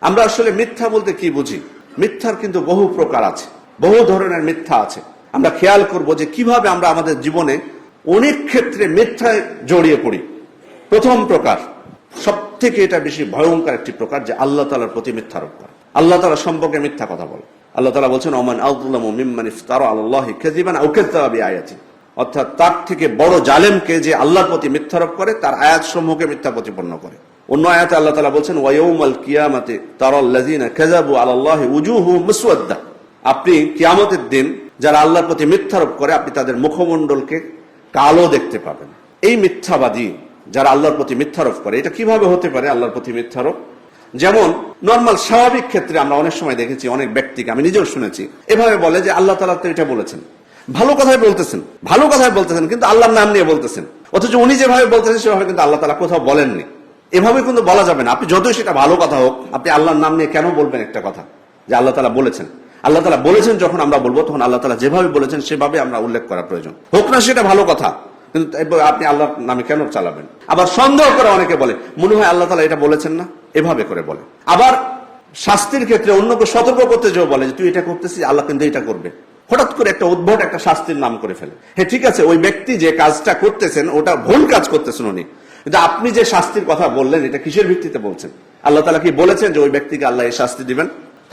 আমরা আসলে মিথ্যা বলতে কি বুঝি? মিথ্যার কিন্তু বহু প্রকার আছে। বহু ধরনের মিথ্যা আছে। আমরা খেয়াল করব যে কীভাবে আমরা আমাদের জীবনে অনেক ক্ষেত্রে মিথ্যায় জড়িয়ে পড়ি। প্রথম প্রকার সব থেকে এটা বেশি ভয়ঙ্কর একটি প্রকার যে আল্লাহ তালার প্রতি মিথ্যারোপ করা। আল্লাহ তালা সম্পর্কে মিথ্যা কথা বলে। আল্লাহ তালা বলছেন, ওমান আউদুল্লাহ মিম্মান ইফতার আল্লাহ কেজিবান আউকেতাবি আয়াতি অর্থাৎ তার থেকে বড় জালেমকে যে আল্লাহর প্রতি মিথ্যারোপ করে, তার আয়াত সমূহকে মিথ্যা প্রতিপন্ন করে। অন্য আয়াতে আল্লাহ তালা বলছেন ওয়াউমাল কিয়ামাতে তারাল্লাযিনা কাযাবু আলাল্লাহি উজুহু মুসওয়াদ্দা। আপনি কিয়ামতের দিন যারা আল্লাহর প্রতি মিথ্যারোপ করে, আপনি তাদের মুখমণ্ডলকে কালো দেখতে পাবেন। এই মিথ্যাবাদী যারা আল্লাহর প্রতি মিথ্যারোপ করে, এটা কীভাবে হতে পারে আল্লাহর প্রতি মিথ্যারোপ যেমন, নর্মাল স্বাভাবিক ক্ষেত্রে আমরা অনেক সময় দেখেছি, অনেক ব্যক্তিকে, আমি নিজেও শুনেছি, এভাবে বলে যে আল্লাহ তালা তো এটা বলেছেন। ভালো কথাই বলতেছেন, ভালো কথাই বলতেছেন, কিন্তু আল্লাহর নাম নিয়ে বলতেছেন। অথচ উনি যেভাবে বলতেছেন, সেভাবে কিন্তু আল্লাহ তালা কোথাও বলেননি। এভাবে কিন্তু বলা যাবে না। আপনি যতই সেটা ভালো কথা হোক, আপনি আল্লাহর নাম নিয়ে কেন বলবেন একটা কথা? যে আল্লাহ তালা বলেছেন। আল্লাহ তালা বলেছেন যখন আমরা বলব, তখন আল্লাহ তালা যেভাবে বলেছেন সেভাবে আমরা উল্লেখ করা প্রয়োজন। হোক না সেটা ভালো কথা, কিন্তু আপনি আল্লাহর নামে কেন চালাবেন? আবার সন্দেহ করে অনেকে বলে, মনে হয় আল্লাহ তালা এটা বলেছেন না? এভাবে করে বলে। আবার শাস্তির ক্ষেত্রে অন্যকে সতর্ক করতে যেও বলে যে, তুই এটা করতেছিস, আল্লাহ কিন্তু এটা করবে। হঠাৎ করে একটা উদ্ভট একটা শাস্তির নাম করে ফেলে। হ্যাঁ ঠিক আছে, ওই ব্যক্তি যে কাজটা করতেছেন, ওটা ভুল কাজ করতেছেন উনি। কিন্তু আপনি যে শাস্তির কথা বললেন, এটা কিসের ভিত্তিতে বলছেন? আল্লাহ তালা কি বলেছেন যে ওই ব্যক্তিকে আল্লাহ এই শাস্তি দিবেন?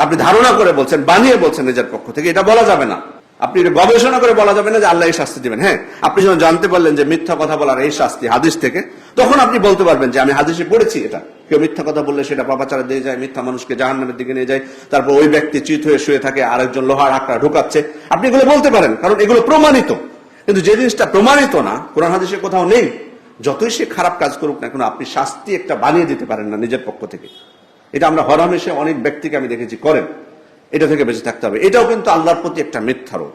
আপনি ধারণা করে বলছেন, বানিয়ে বলছেন নিজের পক্ষ থেকে, এটা বলা যাবে না। আপনি এটা গবেষণা করে বলা যাবে না যে আল্লাহ এই শাস্তি দিবেন। হ্যাঁ আপনি যখন জানতে পারলেন যে মিথ্যা কথা বলার এই শাস্তি হাদিস থেকে, তখন আপনি বলতে পারবেন যে আমি হাদিসে পড়েছি এটা। কেউ মিথ্যা কথা বললে সেটা পাপাচারা দিয়ে যায়, মিথ্যা মানুষকে জাহান্নামের দিকে নিয়ে যায়, তারপর ওই ব্যক্তি চিত হয়ে শুয়ে থাকে, আরেকজন লোহার আঁকড়া ঢুকাচ্ছে। আপনি এগুলো বলতে পারেন, কারণ এগুলো প্রমাণিত। কিন্তু যে জিনিসটা প্রমাণিত না, কোরআন হাদিসে কোথাও নেই। যতই সে খারাপ কাজ করুক না কেন, আপনি শাস্তি একটা বানিয়ে দিতে পারেন না নিজের পক্ষ থেকে। এটা আমরা হরহামেশে অনেক ব্যক্তিকে আমি দেখেছি করেন। এটা থেকে বেঁচে থাকতে হবে। এটাও কিন্তু আল্লাহর প্রতি একটা মিথ্যারোপ